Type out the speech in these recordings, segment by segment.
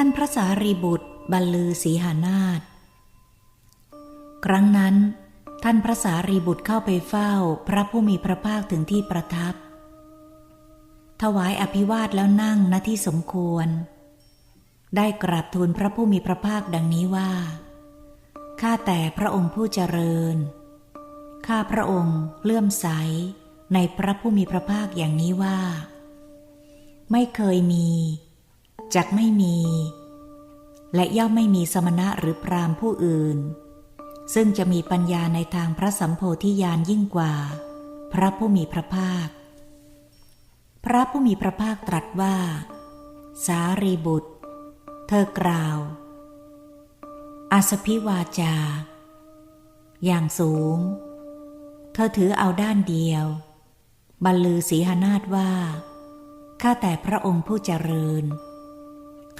ท่านพระสารีบุตรบรรลือสีหานาถครั้งนั้น ท่านพระสารีบุตรเข้าไปเฝ้าพระผู้มีพระภาคถึงที่ประทับ ถวายอภิวาทแล้วนั่งณที่สมควร ได้กราบทูลพระผู้มีพระภาคดังนี้ว่า ข้าแต่พระองค์ผู้เจริญ ข้าพระองค์เลื่อมใสในพระผู้มีพระภาคอย่างนี้ว่า ไม่เคยมี จักไม่มี และย่อมไม่มีสมณะหรือพรามผู้อื่น ซึ่งจะมีปัญญาในทางพระสัมโพธิญาณยิ่งกว่า พระผู้มีพระภาค พระผู้มีพระภาคตรัสว่า สารีบุตร เธอกล่าวอาสพิวาจา อย่างสูง เธอถือเอาด้านเดียว บรรลือสีหนาฏว่า ข้าแต่พระองค์ผู้เจริญ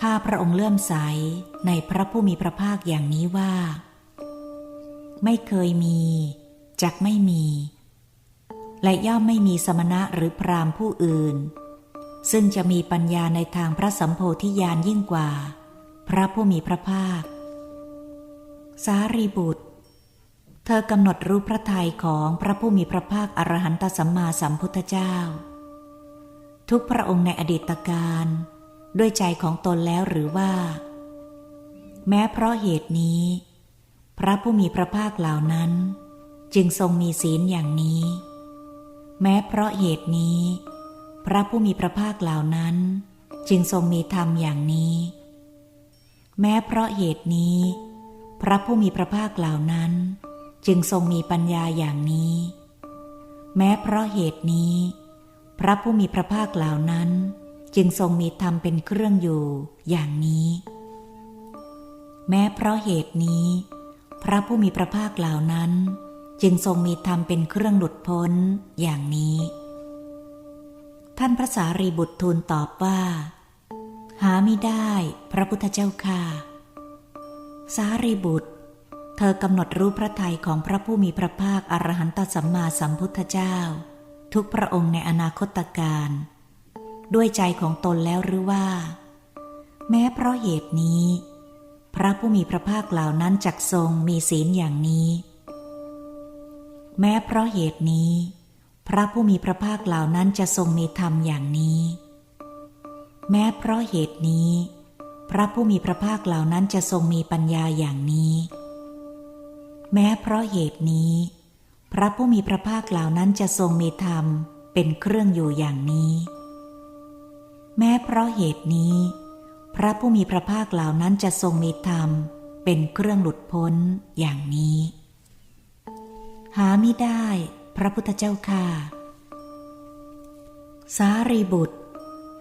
ข้าพระองค์เลื่อมใสในพระผู้มีพระภาคอย่างนี้ว่า ไม่เคยมีจักไม่มี และย่อมไม่มีสมณะหรือพรามผู้อื่น ซึ่งจะมีปัญญาในทางพระสัมโพธิญาณยิ่งกว่า พระผู้มีพระภาค สารีบุตร เธอกำหนดรู้พระทัยของพระผู้มีพระภาคอรหันตสัมมาสัมพุทธเจ้า ทุกพระองค์ในอดีตการ ด้วยใจของตนแล้วหรือว่า แม้เพราะเหตุนี้ พระผู้มีพระภาคเหล่านั้น จึงทรงมีศีลอย่างนี้ แม้เพราะเหตุนี้ พระผู้มีพระภาคเหล่านั้น จึงทรงมีธรรมอย่างนี้ แม้เพราะเหตุนี้ พระผู้มีพระภาคเหล่านั้น จึงทรงมีปัญญาอย่างนี้ แม้เพราะเหตุนี้ พระผู้มีพระภาคเหล่านั้น จึงทรงมีธรรมเป็นเครื่องอยู่อย่างนี้ แม้เพราะเหตุนี้ พระผู้มีพระภาคเหล่านั้น จึงทรงมีธรรมเป็นเครื่องหลุดพ้นอย่างนี้ ท่านพระสารีบุตรทูลตอบว่า หาไม่ได้พระพุทธเจ้าค่ะ สารีบุตร เธอกำหนดรู้พระทัยของพระผู้มีพระภาคอรหันตสัมมาสัมพุทธเจ้า ทุกพระองค์ในอนาคตการ ด้วยใจของตนแล้วหรือว่า แม้เพราะเหตุนี้ พระผู้มีพระภาคเหล่านั้นจักทรงมีศีลอย่างนี้ แม้เพราะเหตุนี้ พระผู้มีพระภาคเหล่านั้นจะทรงมีธรรมอย่างนี้ แม้เพราะเหตุนี้ พระผู้มีพระภาคเหล่านั้นจะทรงมีปัญญาอย่างนี้ แม้เพราะเหตุนี้ พระผู้มีพระภาคเหล่านั้นจะทรงมีธรรมเป็นเครื่องอยู่อย่างนี้ แม้เพราะเหตุนี้ พระผู้มีพระภาคเหล่านั้นจะทรงมีธรรม เป็นเครื่องหลุดพ้นอย่างนี้ หาไม่ได้ พระพุทธเจ้าค่ะ สารีบุตร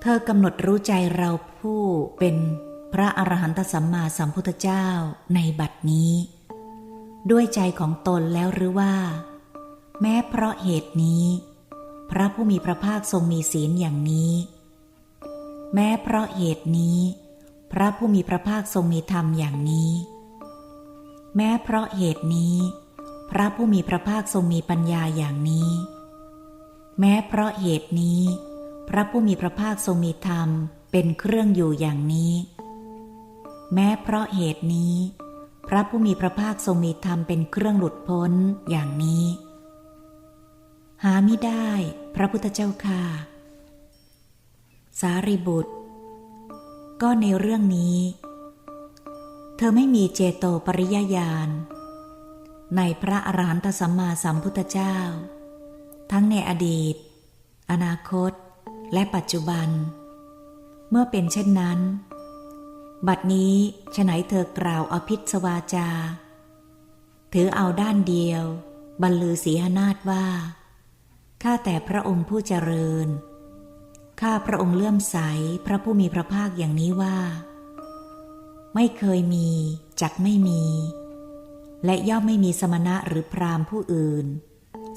เธอกำหนดรู้ใจเราผู้เป็นพระอรหันตสัมมาสัมพุทธเจ้าในบัดนี้ ด้วยใจของตนแล้วหรือว่า แม้เพราะเหตุนี้ พระผู้มีพระภาคทรงมีศีลอย่างนี้ แม้เพราะเหตุนี้ พระผู้มีพระภาคทรงมีธรรมอย่างนี้ แม้เพราะเหตุนี้ พระผู้มีพระภาคทรงมีปัญญาอย่างนี้ แม้เพราะเหตุนี้ พระผู้มีพระภาคทรงมีธรรมเป็นเครื่องอยู่อย่างนี้ แม้เพราะเหตุนี้ พระผู้มีพระภาคทรงมีธรรมเป็นเครื่องหลุดพ้นอย่างนี้ หาไม่ได้ พระพุทธเจ้าค่ะ สารีบุตร ก็ในเรื่องนี้ เธอไม่มีเจโตปริยญาณ ในพระอรหันตสัมมาสัมพุทธเจ้า ทั้งในอดีต อนาคต และปัจจุบัน เมื่อเป็นเช่นนั้น บัดนี้ฉไหนเธอกล่าวอภิสวาจา ถือเอาด้านเดียว บรรลือศีหนาฏว่า ข้าแต่พระองค์ผู้เจริญ ข้าพระองค์เลื่อมใสพระผู้มีพระภาคอย่างนี้ว่า ไม่เคยมีจักไม่มี และย่อมไม่มีสมณะหรือพรามผู้อื่น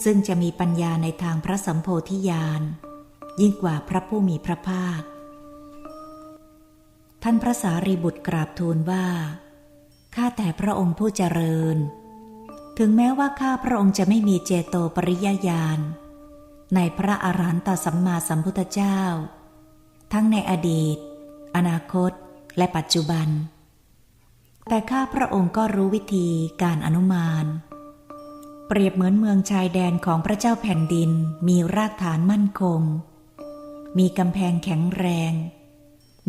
ซึ่งจะมีปัญญาในทางพระสัมโพธิญาณยิ่งกว่าพระผู้มีพระภาค ท่านพระสารีบุตรกราบทูลว่า ข้าแต่พระองค์ผู้เจริญ ถึงแม้ว่าข้าพระองค์จะไม่มีเจโตปริยญาณ ในพระอรหันตสัมมาสัมพุทธเจ้า ทั้งในอดีต อนาคต และปัจจุบัน แต่ข้าพระองค์ก็รู้วิธีการอนุมาน เปรียบเหมือนเมืองชายแดนของพระเจ้าแผ่นดินมีรากฐานมั่นคง มีกำแพงแข็งแรง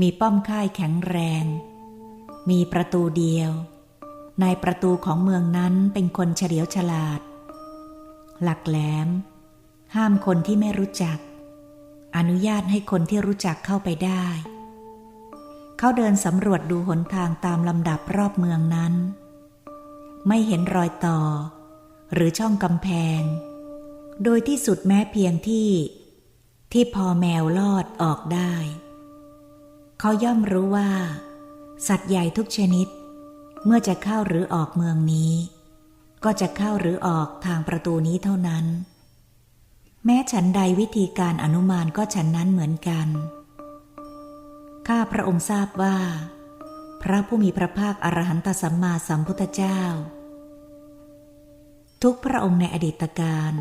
มีป้อมค่ายแข็งแรง มีประตูเดียว ในประตูของเมืองนั้นเป็นคนเฉลียวฉลาด หลักแหลม ห้ามคนที่ไม่รู้จัก อนุญาตให้คนที่รู้จักเข้าไปได้ เขาเดินสำรวจดูหนทางตามลำดับรอบเมืองนั้น ไม่เห็นรอยต่อ หรือช่องกำแพง โดยที่สุดแม้เพียงที่ ที่พอแมวลอดออกได้ เขาย่อมรู้ว่า สัตว์ใหญ่ทุกชนิด เมื่อจะเข้าหรือออกเมืองนี้ ก็จะเข้าหรือออกทางประตูนี้เท่านั้น แม้ฉันใดวิธีการอนุมานก็ฉันนั้นเหมือนกัน ข้าพระองค์ทราบว่า พระผู้มีพระภาคอรหันตสัมมาสัมพุทธเจ้า ทุกพระองค์ในอดีตการ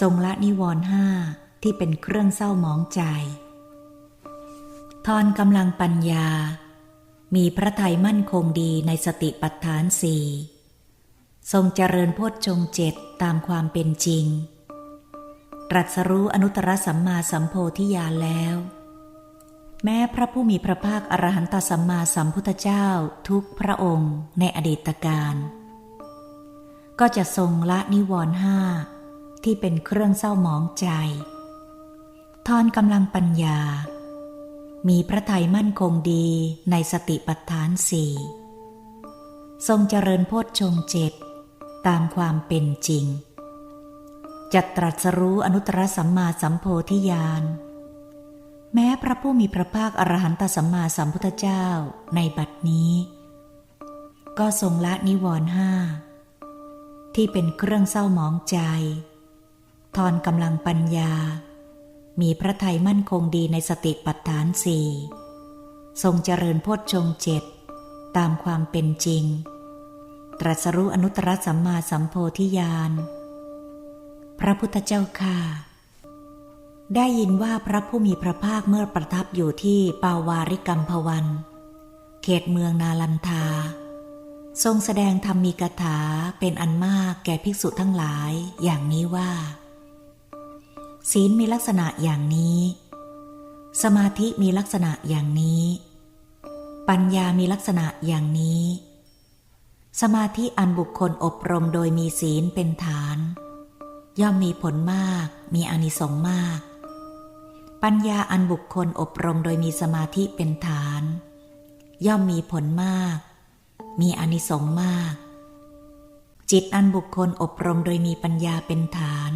ทรงละนิวรณ์ห้าที่เป็นเครื่องเศร้าหมองใจทอนกำลังปัญญา มีพระทัยมั่นคงดีในสติปัฏฐานสี่ทรงเจริญโพชฌงค์เจ็ดตามความเป็นจริง ตรัสรู้อนุตตรสัมมาสัมโพธิญาณแล้ว แม้พระผู้มีพระภาคอรหันตสัมมาสัมพุทธเจ้าทุกพระองค์ในอดีตการก็จะทรงละนิวรณ์ห้าที่เป็นเครื่องเศร้าหมองใจ ทอนกำลังปัญญา มีพระทัยมั่นคงดีในสติปัฏฐานสี่ทรงเจริญโพชฌงเจ็ดตามความเป็นจริง จัดตรัสรู้อนุตตรสัมมาสัมโพธิญาณ แม้พระผู้มีพระภาคอรหันตสัมมาสัมพุทธเจ้าในบัดนี้ ก็ทรงละนิวรณ์ห้าที่เป็นเครื่องเศร้าหมองใจ ทอนกำลังปัญญา มีพระไทยมั่นคงดีในสติปัฏฐานสี่ทรงเจริญโพชฌงเจ็ดตามความเป็นจริง ตรัสรู้อนุตตรสัมมาสัมโพธิญาณ พระพุทธเจ้าค่ะ ได้ยินว่าพระผู้มีพระภาคเมื่อประทับอยู่ที่ปาวาริกัมพวัน เขตเมืองนาลันทา ทรงแสดงธรรมมีกถาเป็นอันมากแก่ภิกษุทั้งหลายอย่างนี้ว่า ศีลมีลักษณะอย่างนี้ สมาธิมีลักษณะอย่างนี้ ปัญญามีลักษณะอย่างนี้ สมาธิอันบุคคลอบรมโดยมีศีลเป็นฐาน ย่อมมีผลมาก มีอนิสงส์มาก ปัญญาอันบุคคลอบรมโดยมีสมาธิเป็นฐาน ย่อมมีผลมาก มีอนิสงส์มาก จิตอันบุคคลอบรมโดยมีปัญญาเป็นฐาน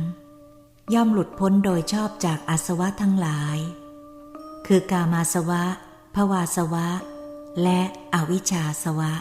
ย่อมหลุดพ้นโดยชอบจากอาสวะทั้งหลาย คือกามาสวะภวาสวะ และอวิชชาสวะ